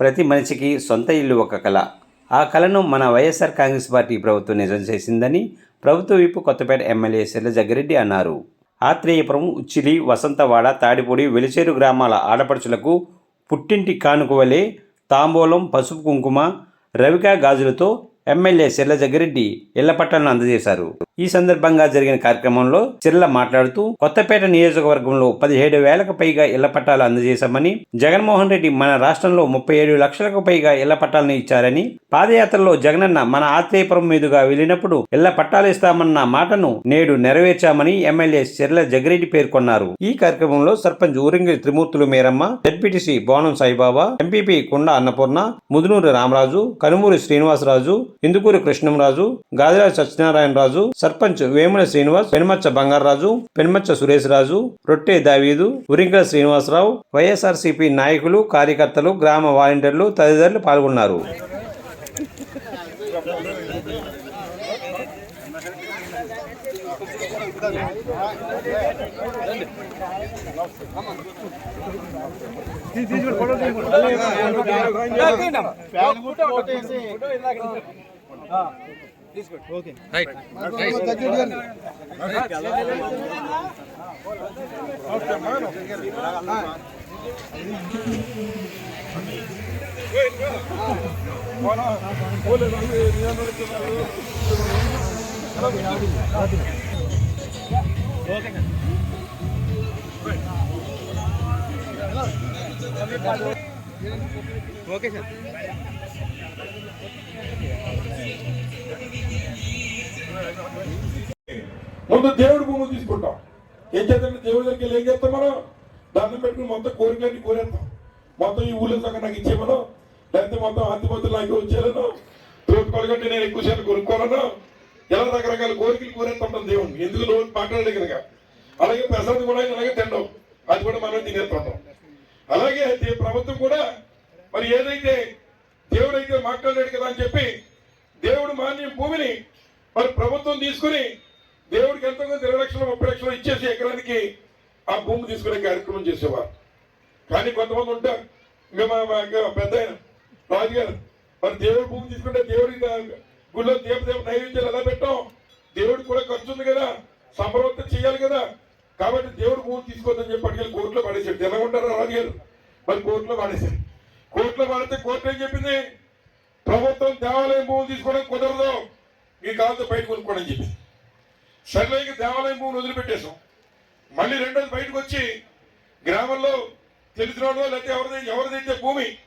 ప్రతి మనిషికి సొంత ఇల్లు ఒక కళ. ఆ కళను మన వైఎస్ఆర్ కాంగ్రెస్ పార్టీ ప్రభుత్వం నిజం చేసిందని ప్రభుత్వ వైపు కొత్తపేట ఎమ్మెల్యే శైల జగ్గిరెడ్డి అన్నారు. ఆత్రేయపురం ఉచ్చిలి వసంతవాడ తాడిపూడి వెలిచేరు గ్రామాల ఆడపడుచులకు పుట్టింటి కానుక వలె తాంబూలం పసుపు కుంకుమ రవికా గాజులతో ఎమ్మెల్యే శైల జగ్గిరెడ్డి ఇళ్ళ పట్టాలను అందజేశారు. ఈ సందర్భంగా జరిగిన కార్యక్రమంలో చిర్ల మాట్లాడుతూ కొత్తపేట నియోజకవర్గంలో పదిహేడు వేలకు పైగా ఇళ్ళ పట్టాలు అందజేశామని జగన్మోహన్ రెడ్డి మన రాష్ట్రంలో ముప్పై ఏడు లక్షలకు పైగా ఇళ్ళ పట్టాలను ఇచ్చారని పాదయాత్రలో జగనన్న మన ఆత్రేయపురం మీదుగా వెళ్ళినప్పుడు ఇళ్ళ పట్టాలు ఇస్తామన్న మాటను నేడు నెరవేర్చామని ఎమ్మెల్యే చిర్ల జగిరెడ్డి పేర్కొన్నారు. ఈ కార్యక్రమంలో సర్పంచ్ ఊరింగిలి త్రిమూర్తులు మేరమ్మ జడ్పీటీసీ బోనం సాయిబాబా ఎంపీపీ కొండ అన్నపూర్ణ ముదునూరు రామరాజు కనుమూరి శ్రీనివాసరాజు ఇందుకూరి కృష్ణంరాజు గాదిరాజు సత్యనారాయణరాజు సర్పంచ్ వేముల శ్రీనివాస్ పెనుమచ్చ బంగారాజు పెనుమచ్చ సురేష్ రాజు రొట్టె దావీదు ఉరింకల శ్రీనివాసరావు వైఎస్ఆర్సీపీ నాయకులు కార్యకర్తలు గ్రామ వాలంటీర్లు తదితరులు పాల్గొన్నారు. ఓకే రైట్ ఓకే ఓకే ముందు దేవుడి భూమి తీసుకుంటాం. ఏం చేద్దాం? దేవుడి దగ్గరికి వెళ్ళి ఏం చేస్తాం మనం? దండం పెట్టుకుని మొత్తం కోరికలన్నీ కోరేస్తాం. మొత్తం ఈ ఊళ్ళో సగం నాకు ఇచ్చేమను లేకపోతే మొత్తం ఆంతిపత్రులు నాకు వచ్చేయాలను. తోడుకోవాలంటే నేను ఎక్కువ సేపు కొనుక్కోవాలను ఎలా రకరకాల కోరికలు కోరేస్తుంటాం దేవుడిని ఎందుకు లోన్ మాట్లాడలే కనుక. అలాగే ప్రసాదం కూడా అలాగే తినడం. అది కూడా మనం తినేస్తుంటాం. అలాగే ప్రభుత్వం కూడా మరి ఏదైతే దేవుడైతే మాట్లాడాడు కదా అని చెప్పి దేవుడు మాన్యం భూమిని మరి ప్రభుత్వం తీసుకుని దేవుడికి ఎంతో ఇరవై లక్షలు ముప్పై లక్షలు ఇచ్చేసి ఎకరానికి ఆ భూమి తీసుకునే కార్యక్రమం చేసేవారు. కానీ కొంతమంది ఉంటారు. ఇంకా మా పెద్ద రాజుగారు మరి దేవుడు భూమి తీసుకుంటే దేవుడికి గుళ్ళో దేవదేవ నైవేద్యాలు ఎలా పెట్టాం? దేవుడికి కూడా ఖర్చు ఉంది కదా. సమరవత్త చేయాలి కదా. కాబట్టి దేవుడు భూమి తీసుకోవద్దని చెప్పి పట్టుకెళ్ళి కోర్టులో పడేశాడు. ఎలా ఉంటారో రాజుగారు? మరి కోర్టులో పడేశాడు. కోర్టులో పడితే కోర్టు ఏం చెప్పింది? ప్రభుత్వం దేవాలయం భూములు తీసుకోవడం కుదరదు. మీ కాలంతో బయట కొనుక్కోవడం చెప్పింది. సర్లే దేవాలయం భూములు వదిలిపెట్టేశాం. మళ్ళీ రెండోది బయటకు వచ్చి గ్రామంలో తెలిసిన వాళ్ళు లేకపోతే ఎవరిదైతే ఎవరిదైతే భూమి?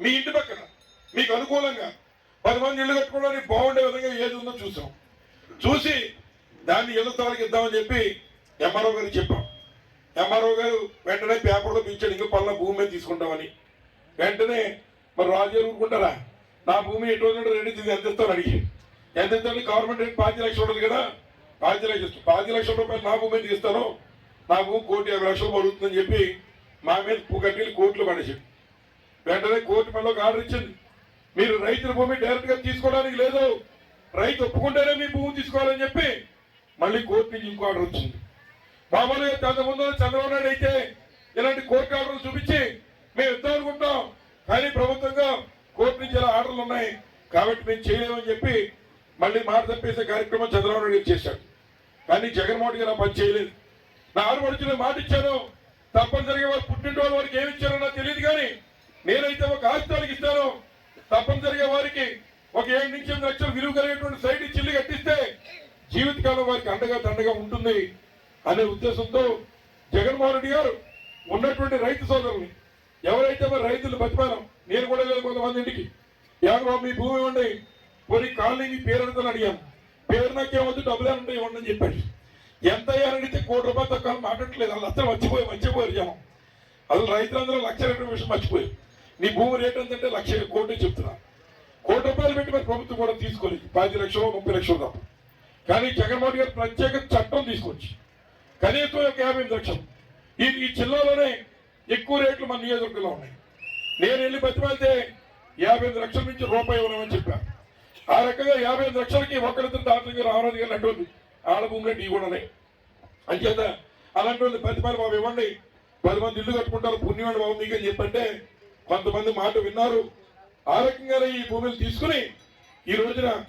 మీ ఇంటి పక్కన. మీకు అనుకూలంగా పది మంది ఇల్లు కట్టుకోవడానికి బాగుండే విధంగా ఏది ఉందో చూసాం. చూసి దాన్ని ఇళ్ళ ఇద్దామని చెప్పి ఎంఆర్ఓ గారికి చెప్పాం. ఎంఆర్ఓ గారు వెంటనే పేపర్లో పిలిచాడు ఇంకా పనుల భూమి మీద తీసుకుంటామని. వెంటనే మరి రాజు ఊరుకుంటారా? నా భూమి ఎటు రోజులు రెడీ చేసి ఎంత ఇస్తాను అడిగి ఎంత ఇస్తాను గవర్నమెంట్ రేట్ పాతి లక్షలు ఉంటుంది కదా? పాతి లక్షలు పాతి లక్షల రూపాయలు నా భూమి తీస్తాను. నా భూమి కోటి యాభై లక్షలు పడుతుందని చెప్పి మా మీద కట్టి కోట్లు పడేసాడు వెంటనే కోర్టు మనలో ఒక ఆర్డర్ ఇచ్చింది. మీరు రైతుల భూమి డైరెక్ట్గా తీసుకోవడానికి లేదు. రైతు ఒప్పుకుంటేనే మీ భూమి తీసుకోవాలని చెప్పి మళ్ళీ కోర్టు నుంచి ఇంకో ఆర్డర్ వచ్చింది. మామూలుగా ముందు చంద్రబాబు నాయుడు అయితే ఇలాంటి కోర్టు ఆర్డర్లు చూపించి మేము ఇద్దాం అనుకుంటాం కానీ ప్రభుత్వంగా కోర్టు నుంచి ఇలా ఆర్డర్లు ఉన్నాయి. కాబట్టి మేము చేయలేమని చెప్పి మళ్ళీ మాట తప్పేసే కార్యక్రమం చంద్రబాబు నాయుడు చేశాడు కానీ జగన్మోహన్ గారు ఆ పని చేయలేదు. నా ఆడపడుచుని మాట ఇచ్చాను తప్పనిసరిగా వారు పుట్టిన వాళ్ళు వారికి ఏమి ఇచ్చారో నాకు తెలియదు కానీ నేనైతే ఒక ఆస్తి ఇస్తాను. తప్పనిసరిగా వారికి ఒక ఏడు నుంచి ఎనిమిది లక్షలు విలువ కలిగేటువంటి సైడ్ ఇచ్చి కట్టిస్తే జీవితకాలం వారికి అండగా దండగా ఉంటుంది. అనే ఉద్దేశంతో జగన్మోహన్ రెడ్డి గారు ఉన్నటువంటి రైతు సోదరుని ఎవరైతే మరి రైతులు బతిమానం నేను కూడా లేదు కొంతమంది ఇంటికి. యాగబాబు మీ భూమి ఇవ్వండి పోనీ కాలనీ మీ పేరు అడుగుతాను అడిగాను పేరు నాకేమొద్దు డబ్బులు ఏమంటే ఇవ్వండి అని చెప్పాడు. ఎంత అయ్యారని అడిగితే కోటి రూపాయలు తక్కువ మాట్లాడట్లేదు. వాళ్ళు అసలు మర్చిపోయి మర్చిపోయారు జనం. అసలు రైతులందరూ లక్ష రెండు విషయం మర్చిపోయారు. నీ భూమి రేట్ ఎంతంటే లక్ష కోటి చెప్తున్నా. కోటి రూపాయలు పెట్టి మరి ప్రభుత్వం కూడా తీసుకోలేదు. పది లక్షలు ముప్పై లక్షలు తప్ప. కానీ జగన్మోహన్ గారు ప్రత్యేక చట్టం తీసుకొచ్చి కనీసం ఒక యాభై ఎనిమిది లక్షలు ఈ ఈ జిల్లాలోనే ఎక్కువ రేట్లు మన నియోజకవర్గంలో ఉన్నాయి. నేను వెళ్ళి బతిమాలితే యాభై ఎనిమిది లక్షల నుంచి రూపాయి ఇవ్వమని చెప్పాను ఆ రకంగా యాభై ఐదు లక్షలకి ఒకరిద్దరు దాంట్లో రామరాజు గారు అంటుంది ఆడ భూములు టీ కూడా ఉన్నాయి. అంచేత అలాంటి వాళ్ళు ప్రతిఫలం బాబు ఇవ్వండి. పది మంది ఇల్లు కట్టుకుంటారు పుణ్యమండి బాబు మీకు అని చెప్పంటే కొంతమంది మాట విన్నారు. ఆ రకంగానే ఈ భూములు తీసుకుని ఈ రోజున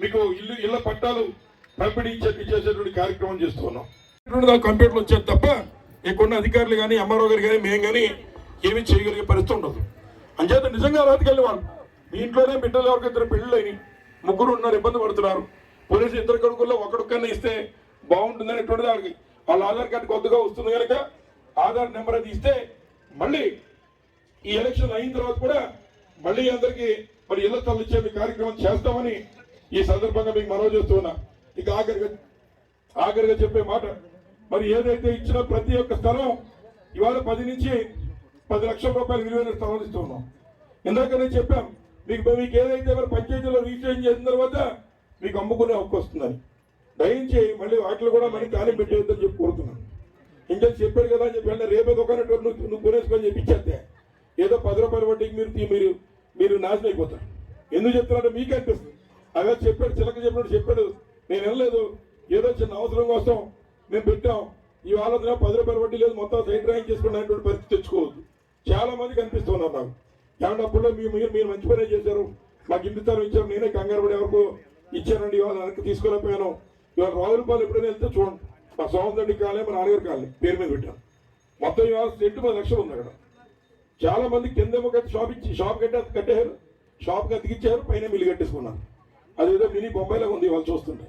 మీకు ఇల్లు ఇళ్ళ పట్టాలు పంపిణీ చే- చేసేటువంటి కార్యక్రమం చేస్తున్నాం కంప్యూటర్లు వచ్చేది తప్ప ఇక్కడున్న అధికారులు కానీ ఎంఆర్ఓ గారు కానీ మేము కానీ ఏమీ చేయగలిగే పరిస్థితి ఉండదు. అంచేత నిజంగా రాతికెళ్ళి వాళ్ళు మీ ఇంట్లోనే బిడ్డలు ఎవరికి ఇద్దరు పెళ్ళిళ్ళు ముగ్గురు ఉన్నారు ఇబ్బంది పడుతున్నారు పోలీసు ఇద్దరు కొడుకుల్లో ఒకడుకన్నా ఇస్తే బాగుంటుంది అనేటువంటిది వాళ్ళకి వాళ్ళ ఆధార్ కార్డు కొద్దిగా వస్తుంది కనుక ఆధార్ నెంబర్ అది ఇస్తే మళ్ళీ ఈ ఎలక్షన్ అయిన తర్వాత కూడా మళ్ళీ అందరికి మరి ఇళ్ళ తల్లి ఇచ్చే కార్యక్రమం చేస్తామని ఈ సందర్భంగా మీకు మనవి చేస్తున్నా ఇక ఆఖరిగా ఆఖరిగా చెప్పే మాట మరి ఏదైతే ఇచ్చిన ప్రతి ఒక్క స్థలం ఇవాళ పది నుంచి పది లక్షల రూపాయలు విలువైన స్థలం ఇస్తున్నాం. ఇందాక నేను చెప్పాం మీకు మీకు ఏదైతే మరి పంచాయతీలో రిజిస్ట్రేషన్ చేసిన తర్వాత మీకు అమ్ముకునే హక్కు వస్తుందని. దయించి మళ్ళీ వాటిలో కూడా మనకి కాలం పెట్టేద్దని చెప్పి కోరుతున్నాను. ఇంకా చెప్పాడు కదా అని చెప్పి అంటే రేపే దుకాణం నువ్వు నువ్వు కొనేసుకొని చెప్పిచ్చేస్తే ఏదో పది రూపాయలు వడ్డీకి మీరు తీ- మీరు మీరు నాశనం అయిపోతారు. ఎందుకు చెప్తున్నారంటే మీకు అనిపిస్తుంది. అదే చెప్పాడు చిలక చెప్పినట్టు చెప్పాడు. నేను వెళ్ళలేదు ఏదో చిన్న అవసరం కోసం మేము పెట్టాం. ఈ ఆలోచన పది రూపాయలు వడ్డీ లేదు మొత్తం సైడ్ డ్రాయింగ్ చేసుకున్నటువంటి పరిస్థితి తెచ్చుకోవద్దు. చాలా మంది కనిపిస్తున్నారు నాకు. ఏమన్నా అప్పుడు మీరు మీరు మీరు మంచి పనే చేశారు. మాకు ఇంటి ఇచ్చారు నేనే కంగారు పడి ఎవరికో ఇచ్చానండి ఇవాళ వెనక్కి తీసుకోలేకపోయాను ఇవాళ రావులపాలు ఎప్పుడైనా వెళ్తే చూడండి. మా సోమరెడ్డి కాలే మా నాన్నగారి కాలే పేరు మీద పెట్టాను మొత్తం ఇవాళ సెంటు పది లక్షలు ఉంది అక్కడ. చాలా మంది కిందేమో కట్టి షాప్ ఇచ్చి షాప్ కట్టే కట్టారు షాప్కి అతికిచ్చారు పైన మిల్లు కట్టేసుకున్నారు. అదేదో మినీ బొంబాయిలాగా ఉంది వాళ్ళు చూస్తుంటే.